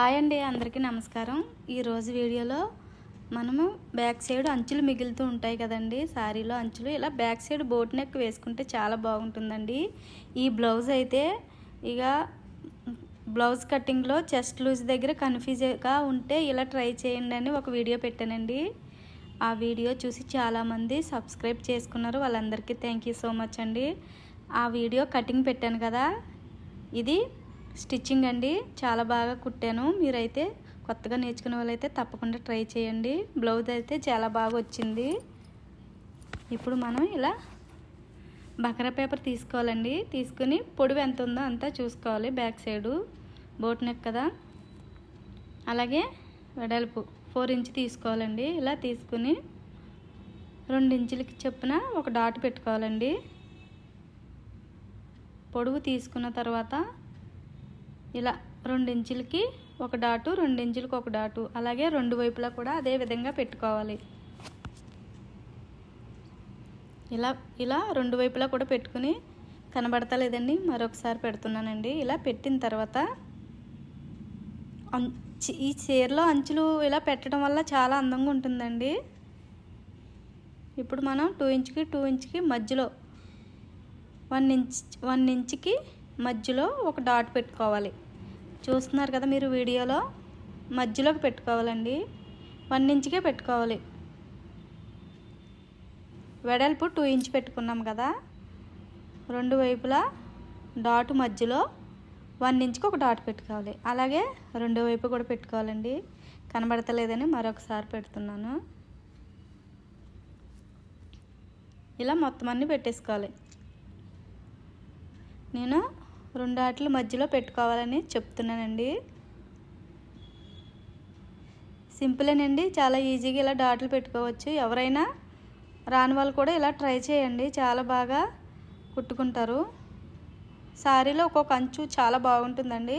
Hi అండి అందరికీ నమస్కారం. ఈరోజు వీడియోలో మనము బ్యాక్ సైడ్ అంచులు మిగులుతూ ఉంటాయి కదండి. శారీలో అంచులు ఇలా బ్యాక్ సైడ్ బోట్ నెక్ వేసుకుంటే చాలా బాగుంటుందండి. ఈ బ్లౌజ్ అయితే ఇక బ్లౌజ్ కటింగ్లో చెస్ట్ లూజ్ దగ్గర కన్ఫ్యూజ్గా ఉంటే ఇలా ట్రై చేయండి అని ఒక వీడియో పెట్టానండి. ఆ వీడియో చూసి చాలామంది సబ్స్క్రైబ్ చేసుకున్నారు. వాళ్ళందరికీ థ్యాంక్ యూ సో మచ్ అండి. ఆ వీడియో కటింగ్ పెట్టాను కదా. ఇది స్టిచ్చింగ్ అండి. చాలా బాగా కుట్టాను. మీరైతే కొత్తగా నేర్చుకునే వాళ్ళైతే తప్పకుండా ట్రై చేయండి. బ్లౌజ్ అయితే చాలా బాగా వచ్చింది. ఇప్పుడు మనం ఇలా బకరా పేపర్ తీసుకోవాలండి. తీసుకుని పొడవు ఎంత ఉందో అంతా చూసుకోవాలి బ్యాక్ సైడు. బోట్ నెక్ కదా. అలాగే వెడల్పు ఫోర్ ఇంచ్ తీసుకోవాలండి. ఇలా తీసుకుని రెండు ఇంచులకి చొప్పున ఒక డాట్ పెట్టుకోవాలండి. పొడుగు తీసుకున్న తర్వాత ఇలా రెండు ఇంచులకి ఒక డాటు రెండు ఇంచులకి ఒక డాటు. అలాగే రెండు వైపులా కూడా అదే విధంగా పెట్టుకోవాలి. ఇలా ఇలా రెండు వైపులా కూడా పెట్టుకుని కనబడతలేదండి మరొకసారి పెడుతున్నానండి. ఇలా పెట్టిన తర్వాత ఈ చీరలో అంచులు ఇలా పెట్టడం వల్ల చాలా అందంగా ఉంటుందండి. ఇప్పుడు మనం టూ ఇంచ్కి టూ ఇంచ్కి మధ్యలో వన్ ఇంచ్ వన్ ఇంచ్కి మధ్యలో ఒక డాట్ పెట్టుకోవాలి. చూస్తున్నారు కదా మీరు వీడియోలో? మధ్యలోకి పెట్టుకోవాలండి. వన్ ఇంచ్కే పెట్టుకోవాలి. వెడల్పు టూ ఇంచ్ పెట్టుకున్నాం కదా? రెండు వైపులా డాట్ మధ్యలో వన్ ఇంచ్కి ఒక డాట్ పెట్టుకోవాలి. అలాగే రెండో వైపు కూడా పెట్టుకోవాలండి. కనబడతలేదని మరొకసారి పెడుతున్నాను. ఇలా మొత్తం అన్నీ పెట్టేసుకోవాలి. నేను రెండు ఆటల మధ్యలో పెట్టుకోవాలని చెప్తున్నానండి. సింపులేనండి చాలా ఈజీగా ఇలా డాట్లు పెట్టుకోవచ్చు. ఎవరైనా రాని వాళ్ళు కూడా ఇలా ట్రై చేయండి చాలా బాగా కుట్టుకుంటారు. శారీలో ఒక్కొక్క అంచు చాలా బాగుంటుందండి.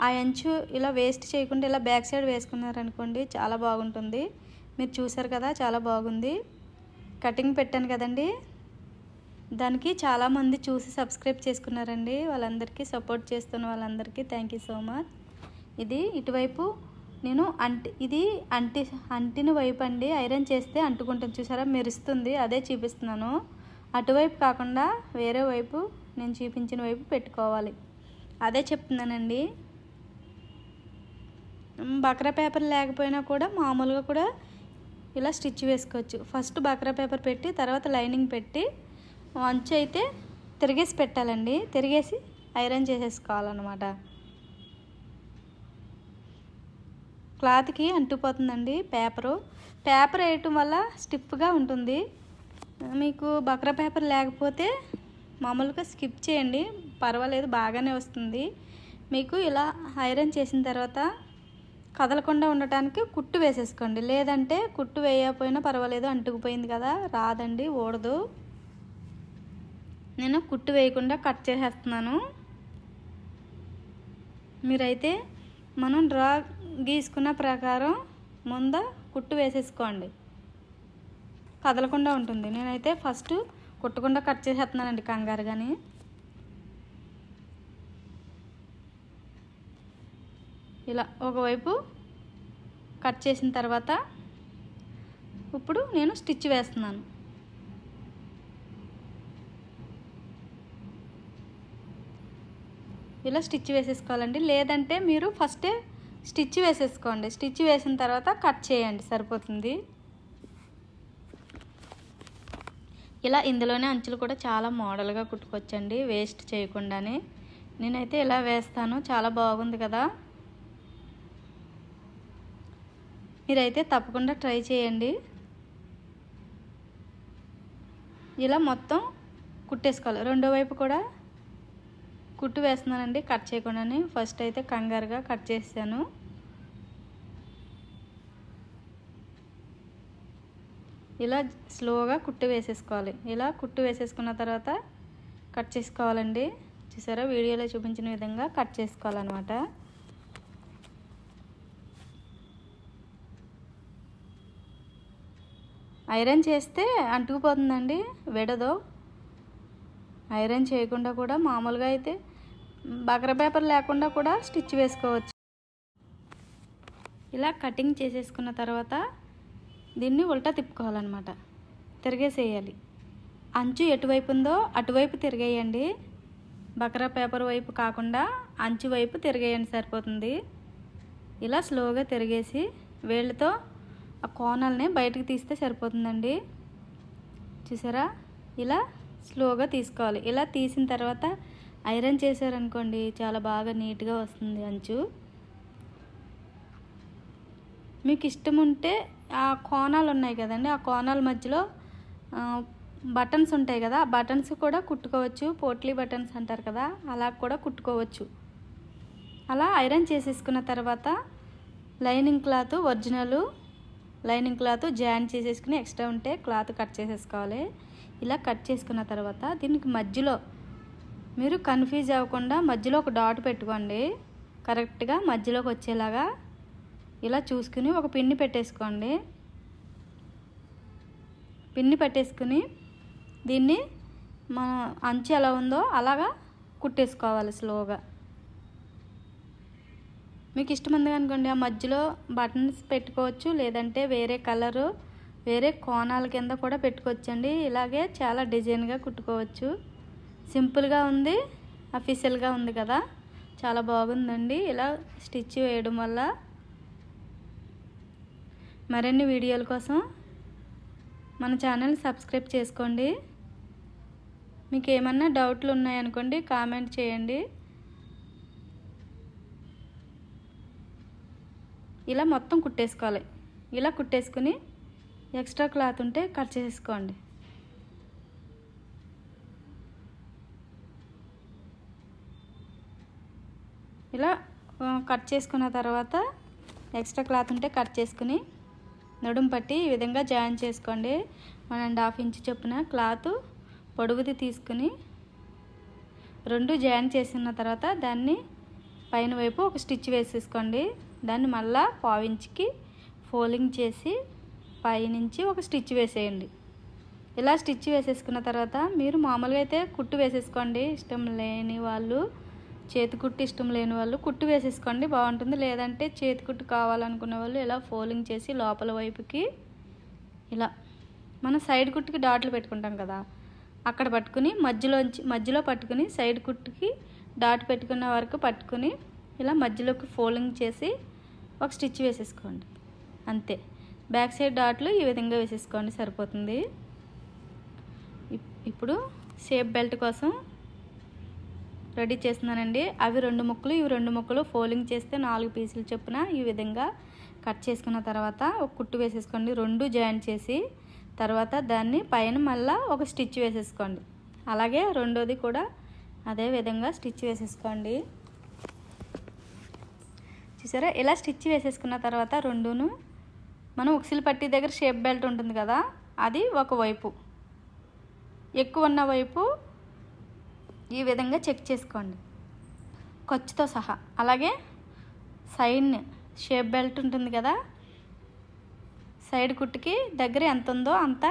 ఆ అంచు ఇలా వేస్ట్ చేయకుండా ఇలా బ్యాక్ సైడ్ వేసుకున్నారనుకోండి చాలా బాగుంటుంది. మీరు చూసారు కదా చాలా బాగుంది. కటింగ్ పెట్టాను కదండీ. దానికి చాలామంది చూసి సబ్స్క్రైబ్ చేసుకున్నారండి. వాళ్ళందరికీ సపోర్ట్ చేస్తున్న వాళ్ళందరికీ థ్యాంక్ యూ సో మచ్ ఇది ఇటువైపు నేను అంటి ఇది అంటి అంటిన వైపు అండి ఐరన్ చేస్తే అంటుకుంటుంది. చూసారా? మెరుస్తుంది. అదే చూపిస్తున్నాను. అటువైపు కాకుండా వేరే వైపు నేను చూపించిన వైపు పెట్టుకోవాలి. అదే చెప్తున్నానండి. బక్రా పేపర్ లేకపోయినా కూడా మామూలుగా కూడా ఇలా స్టిచ్ వేసుకోవచ్చు. ఫస్ట్ బక్రా పేపర్ పెట్టి తర్వాత లైనింగ్ పెట్టి అంచు అయితే తిరిగేసి పెట్టాలండి. తిరిగేసి ఐరన్ చేసేసుకోవాలన్నమాట. క్లాత్కి అంటుపోతుందండి పేపరు. పేపర్ వేయటం వల్ల స్టిప్గా ఉంటుంది. మీకు బక్రా పేపర్ లేకపోతే మామూలుగా స్కిప్ చేయండి. పర్వాలేదు బాగానే వస్తుంది. మీకు ఇలా ఐరన్ చేసిన తర్వాత కదలకుండా ఉండటానికి కుట్టు వేసేసుకోండి. లేదంటే కుట్టు వేయకపోయినా పర్వాలేదు అంటుకుపోయింది కదా రాదండి ఓడదు నేను కుట్టు వేయకుండా కట్ చేసేస్తున్నాను. మీరైతే మనం డ్రా గీసుకున్న ప్రకారం ముంద కుట్టు వేసేసుకోండి. కదలకుండా ఉంటుంది. నేనైతే ఫస్ట్ కుట్టకుండా కట్ చేసేస్తున్నానండి కంగారు కానీ ఇలా ఒకవైపు కట్ చేసిన తర్వాత ఇప్పుడు నేను స్టిచ్ వేస్తున్నాను. ఇలా స్టిచ్ వేసేసుకోవాలండి. లేదంటే మీరు ఫస్టే స్టిచ్ వేసేసుకోండి. స్టిచ్ వేసిన తర్వాత కట్ చేయండి. సరిపోతుంది. ఇలా ఇందులోనే అంచులు కూడా చాలా మోడల్గా కుట్టుకోవచ్చండి. వేస్ట్ చేయకుండానే. నేనైతే ఇలా వేస్తాను. చాలా బాగుంది కదా. మీరైతే తప్పకుండా ట్రై చేయండి. ఇలా మొత్తం కుట్టేసుకోవాలి. రెండో వైపు కూడా కుట్టు వేస్తున్నానండి కట్ చేయకుండానే. ఫస్ట్ అయితే కంగారుగా కట్ చేశాను. ఇలా స్లోగా కుట్టు వేసేసుకోవాలి. ఇలా కుట్టు వేసేసుకున్న తర్వాత కట్ చేసుకోవాలండి. చూసారా? వీడియోలో చూపించిన విధంగా కట్ చేసుకోవాలన్నమాట. ఐరన్ చేస్తే అంటుకుపోతుందండి విడదో. ఐరన్ చేయకుండా కూడా మామూలుగా అయితే బకర పేపర్ లేకుండా కూడా స్టిచ్ వేసుకోవచ్చు. ఇలా కటింగ్ చేసేసుకున్న తర్వాత దీన్ని ఉల్టా తిప్పుకోవాలన్నమాట. తిరిగేసేయాలి. అంచు ఎటువైపు ఉందో అటువైపు తిరిగేయండి. బకరా పేపర్ వైపు కాకుండా అంచు వైపు తిరిగేయండి సరిపోతుంది. ఇలా స్లోగా తిరిగేసి వేళ్ళతో ఆ కోణాలని బయటకు తీస్తే సరిపోతుందండి. చూసారా? ఇలా స్లోగా తీసుకోవాలి. ఇలా తీసిన తర్వాత ఐరన్ చేశారనుకోండి చాలా బాగా నీట్గా వస్తుంది అంచు. మీకు ఇష్టం ఉంటే ఆ కోణాలు ఉన్నాయి కదండి ఆ కోణాల మధ్యలో బటన్స్ ఉంటాయి కదా బటన్స్ కూడా కుట్టుకోవచ్చు పోట్లీ బటన్స్ అంటారు కదా అలా కూడా కుట్టుకోవచ్చు. అలా ఐరన్ చేసేసుకున్న తర్వాత lining cloth original lining cloth join చేసేసుకుని ఎక్స్ట్రా ఉంటే క్లాత్ కట్ చేసేసుకోవాలి. ఇలా కట్ చేసుకున్న తర్వాత దీనికి మధ్యలో మీరు కన్ఫ్యూజ్ అవ్వకుండా మధ్యలో ఒక డాట్ పెట్టుకోండి. కరెక్ట్గా మధ్యలోకి వచ్చేలాగా ఇలా చూసుకుని ఒక పిన్ని పెట్టేసుకోండి. పిన్ని పెట్టేసుకుని దీన్ని మన అంచు ఎలా ఉందో అలాగా కుట్టేసుకోవాలి స్లోగా. మీకు ఇష్టం ఉంది అనుకోండి ఆ మధ్యలో బటన్స్ పెట్టుకోవచ్చు లేదంటే వేరే కలరు వేరే కోణాల కింద కూడా పెట్టుకోవచ్చండి. ఇలాగే చాలా డిజైన్గా కుట్టుకోవచ్చు. సింపుల్గా ఉంది అఫీషియల్గా ఉంది కదా. చాలా బాగుందండి. ఇలా స్టిచ్ వేయడం వల్ల. మరిన్ని వీడియోల కోసం మన ఛానల్ సబ్స్క్రైబ్ చేసుకోండి. మీకు ఏమన్నా డౌట్లు ఉన్నాయనుకోండి కామెంట్ చేయండి. ఇలా మొత్తం కుట్టేసుకోవాలి. ఇలా కుట్టేసుకుని ఎక్స్ట్రా క్లాత్ ఉంటే కట్ చేసుకోండి ఇలా కట్ చేసుకున్న తర్వాత ఎక్స్ట్రా క్లాత్ ఉంటే కట్ చేసుకుని నడుము పట్టి ఈ విధంగా జాయిన్ చేసుకోండి. వన్ అండ్ హాఫ్ ఇంచ్ చొప్పున క్లాత్ పొడుగుది తీసుకుని రెండు జాయిన్ చేసిన తర్వాత దాన్ని పైన వైపు ఒక స్టిచ్ వేసేసుకోండి. దాన్ని మళ్ళా పావించికి ఫోల్డింగ్ చేసి పైనుంచి ఒక స్టిచ్ వేసేయండి. ఇలా స్టిచ్ వేసేసుకున్న తర్వాత మీరు మామూలుగా అయితే కుట్టు వేసేసుకోండి. ఇష్టం లేని వాళ్ళు చేతి కుట్టు ఇష్టం లేని వాళ్ళు కుట్టు వేసేసుకోండి బాగుంటుంది. లేదంటే చేతి కుట్టు కావాలనుకున్న వాళ్ళు ఇలా ఫోల్డింగ్ చేసి లోపల వైపుకి ఇలా మనం సైడ్ కుట్టుకి డాట్లు పెట్టుకుంటాం కదా అక్కడ పట్టుకుని మధ్యలోంచి మధ్యలో పట్టుకుని సైడ్ కుట్టుకి డాట్ పెట్టుకున్న వరకు పట్టుకుని ఇలా మధ్యలోకి ఫోల్డింగ్ చేసి ఒక స్టిచ్ వేసేసుకోండి. అంతే. బ్యాక్ సైడ్ డాట్లు ఈ విధంగా వేసేసుకోండి సరిపోతుంది. ఇప్పుడు సేఫ్ బెల్ట్ కోసం రెడీ చేస్తున్నానండి. అవి రెండు ముక్కలు ఇవి రెండు ముక్కలు ఫోల్డింగ్ చేస్తే నాలుగు పీసులు చొప్పున ఈ విధంగా కట్ చేసుకున్న తర్వాత ఒక కుట్టు వేసేసుకోండి. రెండు జాయిన్ చేసి తర్వాత దాన్ని పైన మళ్ళా ఒక స్టిచ్ వేసేసుకోండి. అలాగే రెండోది కూడా అదే విధంగా స్టిచ్ వేసేసుకోండి. చూసారా? ఇలా స్టిచ్ వేసేసుకున్న తర్వాత రెండును మనం ఉక్సిల్ పట్టి దగ్గర షేప్ బెల్ట్ ఉంటుంది కదా అది ఒకవైపు ఎక్కువ ఉన్న వైపు ఈ విధంగా చెక్ చేసుకోండి. ఖర్చుతో సహా. అలాగే సైడ్ షేప్ బెల్ట్ ఉంటుంది కదా సైడ్ కుట్టుకి దగ్గర ఎంత ఉందో అంత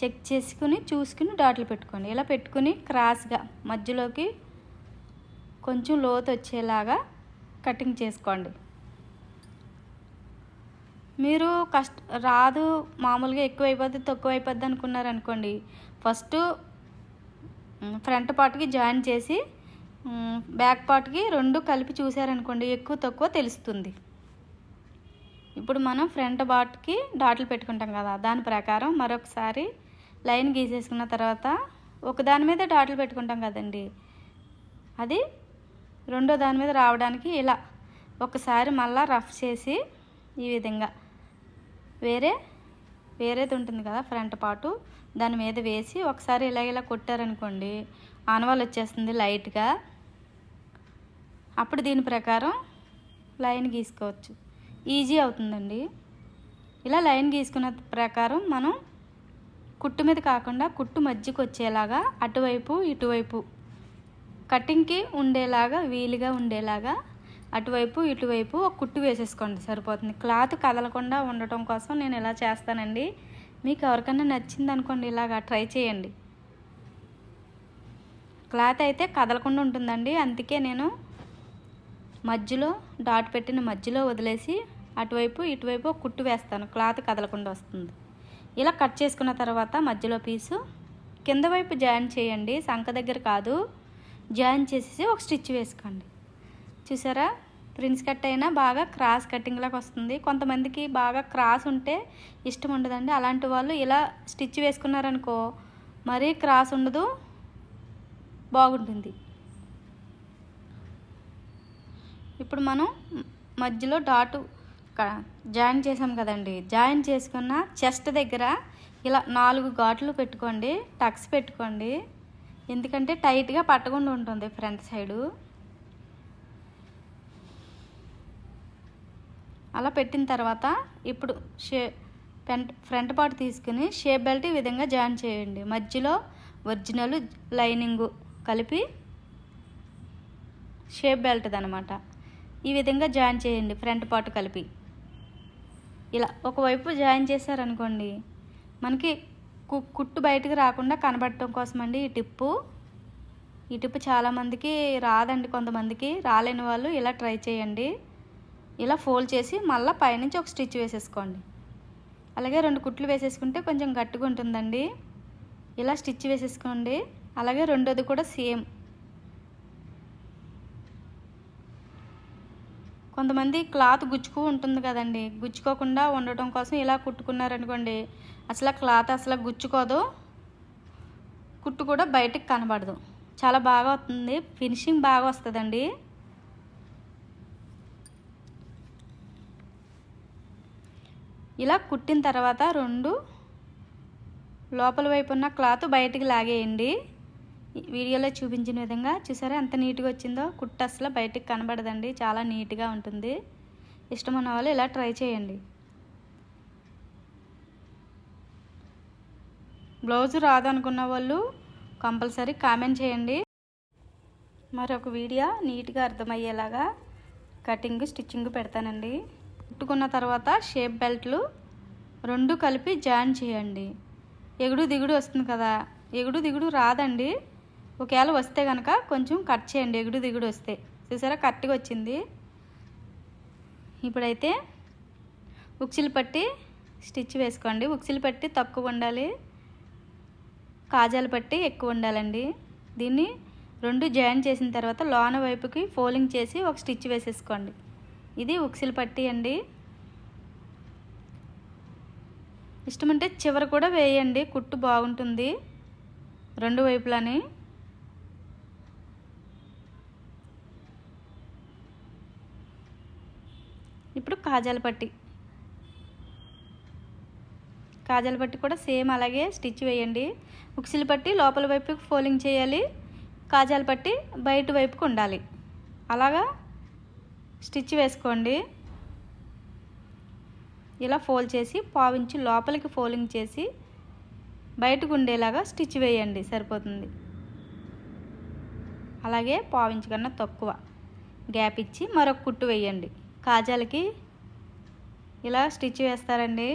చెక్ చేసుకుని చూసుకుని డాట్లు పెట్టుకోండి. ఇలా పెట్టుకుని క్రాస్గా మధ్యలోకి కొంచెం లోతు వచ్చేలాగా కటింగ్ చేసుకోండి. మీరు కష్ట రాదు మామూలుగా ఎక్కువ అయిపోద్ది తక్కువ అయిపోద్ది అనుకున్నారనుకోండి ఫస్ట్ ఫ్రంట్ పార్ట్కి జాయిన్ చేసి బ్యాక్ పార్ట్కి రెండు కలిపి చూసారనుకోండి ఎక్కువ తక్కువ తెలుస్తుంది. ఇప్పుడు మనం ఫ్రంట్ పార్ట్కి డాట్లు పెట్టుకుంటాం కదా దాని ప్రకారం మరొకసారి లైన్ గీసేసుకున్న తర్వాత ఒకదాని మీద డాట్లు పెట్టుకుంటాం కదండి. అది రెండో దాని మీద రావడానికి ఇలా ఒకసారి మళ్ళా రఫ్ చేసి ఈ విధంగా వేరే వేరేది ఉంటుంది కదా ఫ్రంట్ పార్టు. దాని మీద వేసి ఒకసారి ఇలా ఇలా కొట్టారనుకోండి ఆనవాళ్ళు వచ్చేస్తుంది లైట్గా. అప్పుడు దీని ప్రకారం లైన్ గీసుకోవచ్చు. ఈజీ అవుతుందండి. ఇలా లైన్ గీసుకున్న ప్రకారం మనం కుట్టు మీద కాకుండా కుట్టు మధ్యకి వచ్చేలాగా అటువైపు ఇటువైపు కటింగ్కి ఉండేలాగా వీలుగా ఉండేలాగా అటువైపు ఇటువైపు ఒక కుట్టు వేసేసుకోండి. సరిపోతుంది. క్లాత్ కదలకుండా ఉండటం కోసం నేను ఇలా చేస్తానండి. మీకు ఎవరికైనా నచ్చింది అనుకోండి ఇలాగా ట్రై చేయండి. క్లాత్ అయితే కదలకుండా ఉంటుందండి. అందుకే నేను మధ్యలో డాట్ పెట్టిన మధ్యలో వదిలేసి అటువైపు ఇటువైపు కుట్టు వేస్తాను. క్లాత్ కదలకుండా వస్తుంది. ఇలా కట్ చేసుకున్న తర్వాత మధ్యలో పీసు కింద వైపు జాయిన్ చేయండి. సంఖ దగ్గర కాదు. జాయిన్ చేసేసి ఒక స్టిచ్ వేసుకోండి. చూసారా? ప్రిన్స్ కట్ అయినా బాగా క్రాస్ కటింగ్ లాగా వస్తుంది. కొంతమందికి బాగా క్రాస్ ఉంటే ఇష్టం ఉండదండి. అలాంటి వాళ్ళు ఇలా స్టిచ్ వేసుకున్నారనుకో మరీ క్రాస్ ఉండదు బాగుంటుంది. ఇప్పుడు మనం మధ్యలో డాటు జాయిన్ చేసాం కదండి. జాయిన్ చేసుకున్న చెస్ట్ దగ్గర ఇలా నాలుగు ఘాట్లు పెట్టుకోండి టక్స్ పెట్టుకోండి. ఎందుకంటే టైట్గా పట్టకుండా ఉంటుంది ఫ్రంట్ సైడు. అలా పెట్టిన తర్వాత ఇప్పుడు షే ఫ్రంట్ ఫ్రంట్ పార్ట్ తీసుకుని షేప్ బెల్ట్ ఈ విధంగా జాయిన్ చేయండి. మధ్యలో ఒరిజినల్ లైనింగు కలిపి షేప్ బెల్ట్ అనమాట ఈ విధంగా జాయిన్ చేయండి ఫ్రంట్ పార్ట్ కలిపి. ఇలా ఒకవైపు జాయిన్ చేశారనుకోండి మనకి కు కుట్టు బయటకు రాకుండా కనబడటం కోసం అండి ఈ టిప్పు. ఈ టిప్పు చాలామందికి రాదండి కొంతమందికి రాలేని వాళ్ళు ఇలా ట్రై చేయండి. ఇలా ఫోల్డ్ చేసి మళ్ళీ పైనుంచి ఒక స్టిచ్ వేసేసుకోండి. అలాగే రెండు కుట్లు వేసేసుకుంటే కొంచెం గట్టిగా ఉంటుందండి. ఇలా స్టిచ్ వేసేసుకోండి. అలాగే రెండోది కూడా సేమ్. కొంతమంది క్లాత్ గుచ్చుకు ఉంటుంది కదండి. గుచ్చుకోకుండా ఉండటం కోసం ఇలా కుట్టుకున్నారనుకోండి అసలు క్లాత్ అసలు గుచ్చుకోదు. కుట్టు కూడా బయటకు కనబడదు. చాలా బాగా వస్తుంది. ఫినిషింగ్ బాగా వస్తుందండి. ఇలా కుట్టిన తర్వాత రెండు లోపల వైపు ఉన్న క్లాత్ బయటికి లాగేయండి. వీడియోలో చూపించిన విధంగా చూసారా? ఎంత నీట్గా వచ్చిందో. కుట్టు అసలు బయటికి కనబడదండి. చాలా నీట్గా ఉంటుంది. ఇష్టం ఉన్న వాళ్ళు ఇలా ట్రై చేయండి. బ్లౌజ్ రాదనుకున్న వాళ్ళు కంపల్సరీ కామెంట్ చేయండి. మరొక వీడియో నీట్గా అర్థమయ్యేలాగా కటింగ్ స్టిచ్చింగ్ పెడతానండి. కుట్టుకున్న తర్వాత షేప్ బెల్ట్లు రెండు కలిపి జాయిన్ చేయండి. ఎగుడు దిగుడు వస్తుంది కదా. ఎగుడు దిగుడు రాదండి. ఒకవేళ వస్తే కనుక కొంచెం కట్ చేయండి. ఎగుడు దిగుడు వస్తే. చూసారా? కరెక్ట్గా వచ్చింది. ఇప్పుడైతే ఉక్సిలు పట్టి స్టిచ్ వేసుకోండి. ఉక్సిలు పట్టి తక్కువ ఉండాలి. కాజాలు పట్టి ఎక్కువ ఉండాలండి. దీన్ని రెండు జాయిన్ చేసిన తర్వాత లోన వైపుకి ఫోల్డింగ్ చేసి ఒక స్టిచ్ వేసేసుకోండి. ఇది ఉక్సిల్ పట్టి అండి. ఇష్టమంటే చివర కూడా వేయండి కుట్టు బాగుంటుంది. రెండు వైపులని. ఇప్పుడు కాజాల పట్టి. కాజాల పట్టి కూడా సేమ్ అలాగే స్టిచ్ వేయండి. ఉక్సిల్ పట్టి లోపల వైపుకి ఫోలింగ్ చేయాలి. కాజాల పట్టి బయట వైపుకి ఉండాలి. అలాగా స్టిచ్ వేసుకోండి. ఇలా ఫోల్డ్ చేసి పావించి లోపలికి ఫోల్డింగ్ చేసి బయటకు ఉండేలాగా స్టిచ్ వేయండి సరిపోతుంది. అలాగే పావించి కన్నా తక్కువ గ్యాప్ ఇచ్చి మరొక కుట్టు వేయండి. కాజాలకి ఇలా స్టిచ్ వేస్తారండి.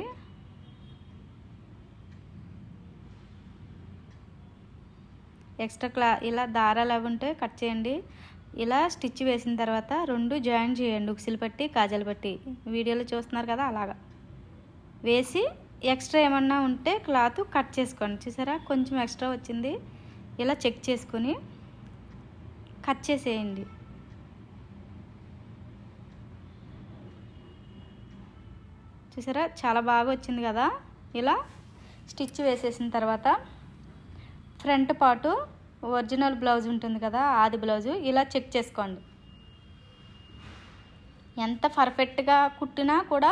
ఎక్స్ట్రా క్లా ఇలా దారాలు అవి ఉంటే కట్ చేయండి. ఇలా స్టిచ్ వేసిన తర్వాత రెండు జాయిన్ చేయండి. ఉక్సిలు పట్టి కాజలు పట్టి. వీడియోలో చూస్తున్నారు కదా అలాగా. వేసి ఎక్స్ట్రా ఏమన్నా ఉంటే క్లాత్ కట్ చేసుకోండి. చూసారా? కొంచెం ఎక్స్ట్రా వచ్చింది. ఇలా చెక్ చేసుకుని కట్ చేసేయండి. చూసారా? చాలా బాగా వచ్చింది కదా. ఇలా స్టిచ్ వేసేసిన తర్వాత ఫ్రంట్ పాటు ఒరిజినల్ బ్లౌజ్ ఉంటుంది కదా ఆది బ్లౌజు. ఇలా చెక్ చేసుకోండి. ఎంత పర్ఫెక్ట్గా కుట్టినా కూడా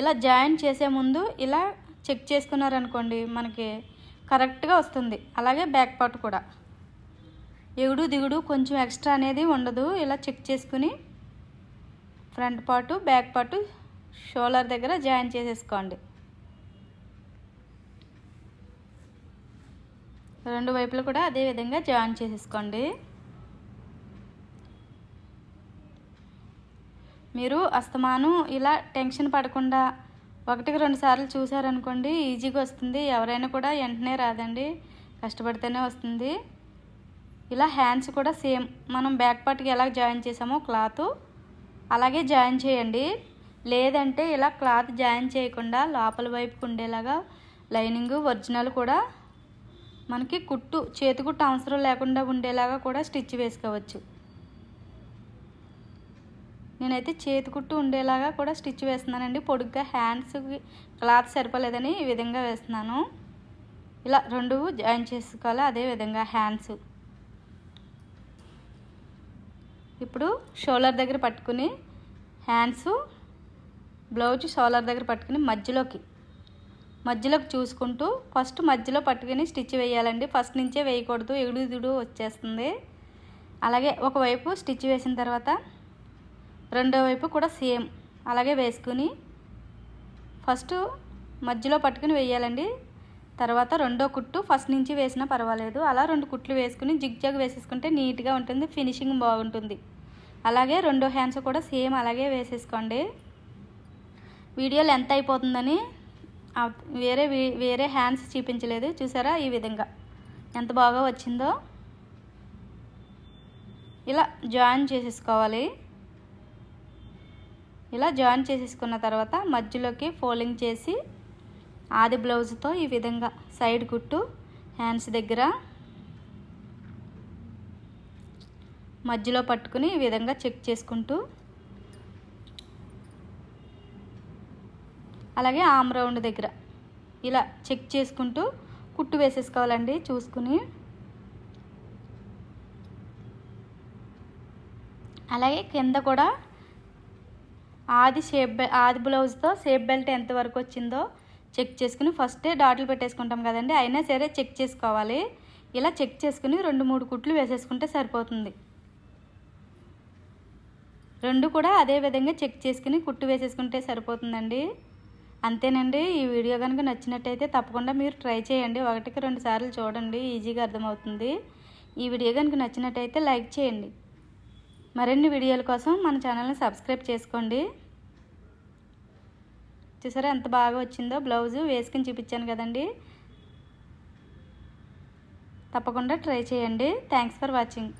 ఇలా జాయిన్ చేసే ముందు ఇలా చెక్ చేసుకున్నారనుకోండి మనకి కరెక్ట్గా వస్తుంది. అలాగే బ్యాక్ పార్ట్ కూడా. ఎగుడు దిగుడు కొంచెం ఎక్స్ట్రా అనేది ఉండదు. ఇలా చెక్ చేసుకుని front part back part shoulder దగ్గర జాయిన్ చేసేసుకోండి. రెండు వైపులు కూడా అదే విధంగా జాయిన్ చేసేసుకోండి. మీరు అస్తమానం ఇలా టెన్షన్ పడకుండా ఒకటికి రెండు సార్లు చూసారనుకోండి ఈజీగా వస్తుంది. ఎవరైనా కూడా వెంటనే రాదండి. కష్టపడితేనే వస్తుంది. ఇలా హ్యాండ్స్ కూడా సేమ్. మనం బ్యాక్ పార్ట్కి ఎలా జాయిన్ చేసామో క్లాత్ అలాగే జాయిన్ చేయండి. లేదంటే ఇలా క్లాత్ జాయిన్ చేయకుండా లోపల వైపుకు ఉండేలాగా లైనింగ్ ఒరిజినల్ కూడా మనకి కుట్టు చేతి కుట్టు అవసరం లేకుండా ఉండేలాగా కూడా స్టిచ్ వేసుకోవచ్చు. నేనైతే చేతి కుట్టు ఉండేలాగా కూడా స్టిచ్ వేస్తున్నానండి. పొడుగ్గా హ్యాండ్స్కి క్లాత్ సరిపోలేదని ఈ విధంగా వేస్తున్నాను. ఇలా రెండు జాయిన్ చేసుకోవాలి అదే విధంగా హ్యాండ్స్. ఇప్పుడు షోల్డర్ దగ్గర పట్టుకుని హ్యాండ్స్ బ్లౌజ్ షోల్డర్ దగ్గర పట్టుకుని మధ్యలోకి మధ్యలోకి చూసుకుంటూ ఫస్ట్ మధ్యలో పట్టుకుని స్టిచ్ వేయాలండి. ఫస్ట్ నుంచే వేయకూడదు. ఎగుడుదుడు వచ్చేస్తుంది. అలాగే ఒకవైపు స్టిచ్ వేసిన తర్వాత రెండో వైపు కూడా సేమ్ అలాగే వేసుకుని ఫస్ట్ మధ్యలో పట్టుకుని వేయాలండి. తర్వాత రెండో కుట్టు ఫస్ట్ నుంచి వేసినా పర్వాలేదు. అలా రెండు కుట్లు వేసుకుని జిగ్ జగ్ వేసేసుకుంటే నీట్గా ఉంటుంది. ఫినిషింగ్ బాగుంటుంది. అలాగే రెండో హ్యాండ్స్ కూడా సేమ్ అలాగే వేసేసుకోండి. వీడియో లెంత్ అయిపోతుందని వేరే వేరే హ్యాండ్స్ చూపించలేదు. చూసారా ఈ విధంగా? ఎంత బాగా వచ్చిందో? ఇలా జాయిన్ చేసేసుకోవాలి. ఇలా జాయిన్ చేసేసుకున్న తర్వాత మధ్యలోకి ఫోల్డింగ్ చేసి ఆది బ్లౌజ్తో ఈ విధంగా సైడ్ కుట్టు హ్యాండ్స్ దగ్గర. మధ్యలో పట్టుకుని ఈ విధంగా చెక్ చేసుకుంటూ అలాగే ఆమ్ రౌండ్ దగ్గర. ఇలా చెక్ చేసుకుంటూ కుట్టు వేసేసుకోవాలండి చూసుకుని. అలాగే కింద కూడా ఆది షేప్ ఆది బ్లౌజ్తో షేప్ బెల్ట్ ఎంతవరకు వచ్చిందో చెక్ చేసుకుని ఫస్టే డాట్లు పెట్టేసుకుంటాం కదండి అయినా సరే చెక్ చేసుకోవాలి. ఇలా చెక్ చేసుకుని రెండు మూడు కుట్లు వేసేసుకుంటే సరిపోతుంది. రెండు కూడా అదే విధంగా చెక్ చేసుకుని కుట్టు వేసేసుకుంటే సరిపోతుందండి. అంతేనండి. ఈ వీడియో కనుక నచ్చినట్టయితే తప్పకుండా మీరు ట్రై చేయండి. ఒకటికి రెండు సార్లు చూడండి ఈజీగా అర్థమవుతుంది. ఈ వీడియో కనుక నచ్చినట్టయితే లైక్ చేయండి. మరిన్ని వీడియోల కోసం మన ఛానల్ని సబ్స్క్రైబ్ చేసుకోండి. చూసారా ఎంత బాగా వచ్చిందో? బ్లౌజు వేసుకుని చూపించాను కదండి. తప్పకుండా ట్రై చేయండి. Thanks for watching